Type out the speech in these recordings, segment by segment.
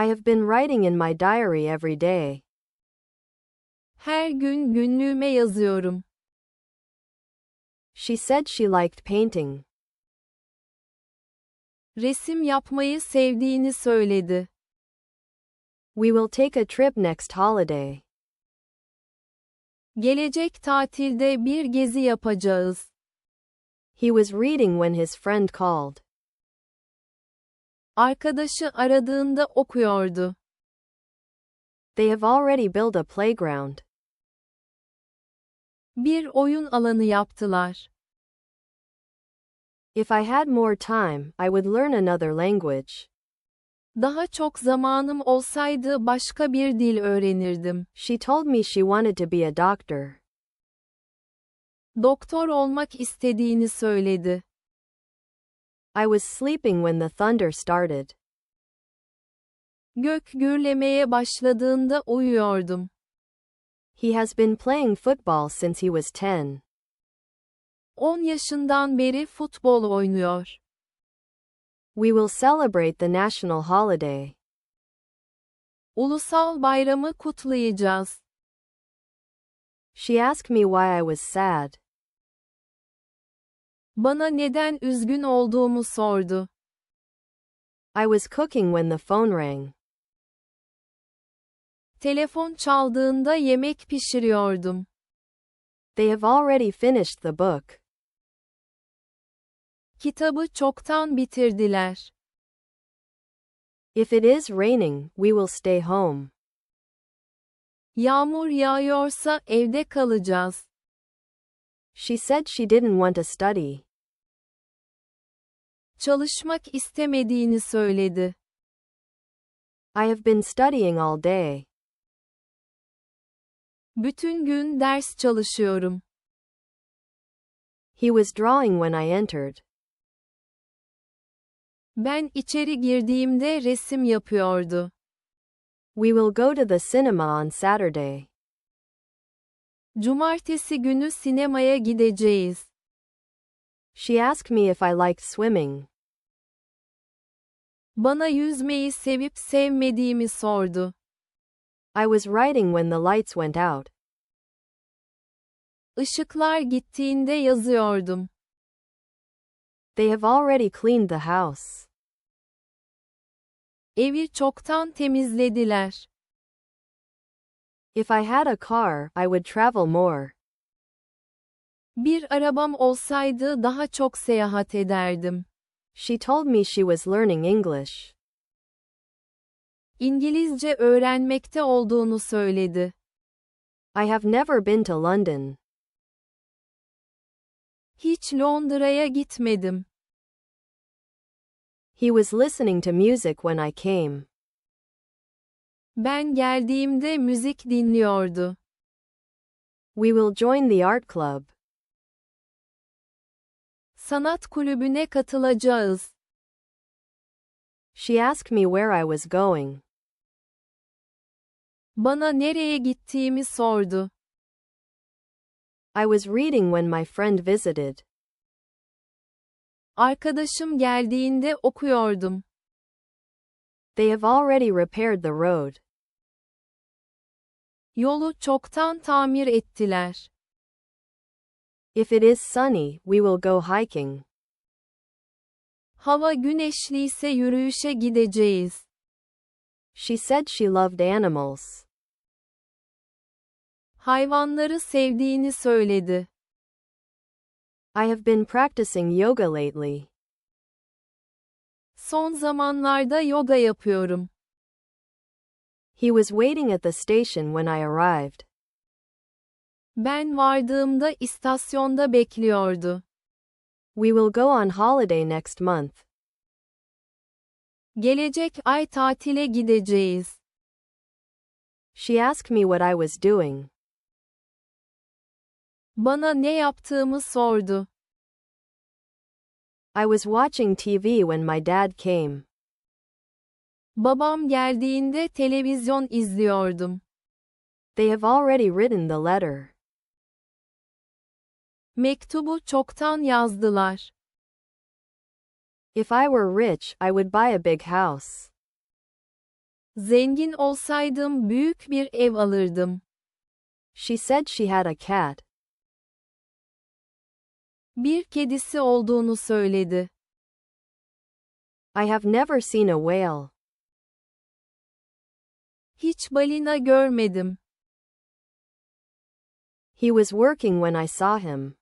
I have been writing in my diary every day. Her gün günlüğüme yazıyorum. She said she liked painting. Resim yapmayı sevdiğini söyledi. We will take a trip next holiday. Gelecek tatilde bir gezi yapacağız. He was reading when his friend called. Arkadaşı aradığında okuyordu. They have already built a playground. Bir oyun alanı yaptılar. If I had more time, I would learn another language. Daha çok zamanım olsaydı başka bir dil öğrenirdim. She told me she wanted to be a doctor. Doktor olmak istediğini söyledi. I was sleeping when the thunder started. Gök gürlemeye başladığında uyuyordum. He has been playing football since he was 10. 10 yaşından beri futbol oynuyor. We will celebrate the national holiday. Ulusal bayramı kutlayacağız. She asked me why I was sad. Bana neden üzgün olduğumu sordu. I was cooking when the phone rang. Telefon çaldığında yemek pişiriyordum. They have already finished the book. Kitabı çoktan bitirdiler. If it is raining, we will stay home. Yağmur yağıyorsa evde kalacağız. She said she didn't want to study. Çalışmak istemediğini söyledi. I have been studying all day. Bütün gün ders çalışıyorum. He was drawing when I entered. Ben içeri girdiğimde resim yapıyordu. We will go to the cinema on Saturday. Cumartesi günü sinemaya gideceğiz. She asked me if I liked swimming. Bana yüzmeyi sevip sevmediğimi sordu. I was writing when the lights went out. Işıklar gittiğinde yazıyordum. They have already cleaned the house. Evi çoktan temizlediler. If I had a car, I would travel more. Bir arabam olsaydı daha çok seyahat ederdim. She told me she was learning English. İngilizce öğrenmekte olduğunu söyledi. I have never been to London. Hiç Londra'ya gitmedim. He was listening to music when I came. Ben geldiğimde müzik dinliyordu. We will join the art club. Sanat kulübüne katılacağız. She asked me where I was going. Bana nereye gittiğimi sordu. I was reading when my friend visited. Arkadaşım geldiğinde okuyordum. They have already repaired the road. Yolu çoktan tamir ettiler. If it is sunny, we will go hiking. Hava güneşliyse yürüyüşe gideceğiz. She said she loved animals. Hayvanları sevdiğini söyledi. I have been practicing yoga lately. Son zamanlarda yoga yapıyorum. He was waiting at the station when I arrived. Ben vardığımda istasyonda bekliyordu. We will go on holiday next month. Gelecek ay tatile gideceğiz. She asked me what I was doing. Bana ne yaptığımı sordu. I was watching TV when my dad came. Babam geldiğinde televizyon izliyordum. They have already written the letter. Mektubu çoktan yazdılar. If I were rich, I would buy a big house. Zengin olsaydım büyük bir ev alırdım. She said she had a cat. Bir kedisi olduğunu söyledi. I have never seen a whale. Hiç balina görmedim. He was working when I saw him.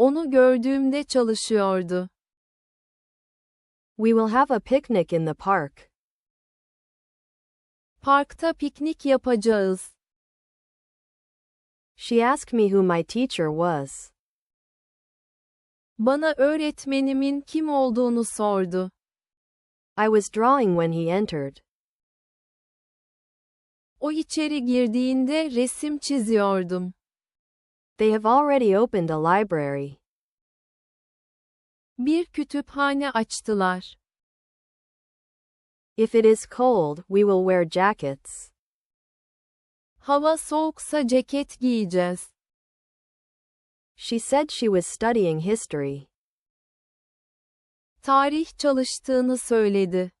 Onu gördüğümde çalışıyordu. We will have a picnic in the park. Parkta piknik yapacağız. She asked me who my teacher was. Bana öğretmenimin kim olduğunu sordu. I was drawing when he entered. O içeri girdiğinde resim çiziyordum. They have already opened a library. Bir kütüphane açtılar. If it is cold, we will wear jackets. Hava soğuksa ceket giyeceğiz. She said she was studying history. Tarih çalıştığını söyledi.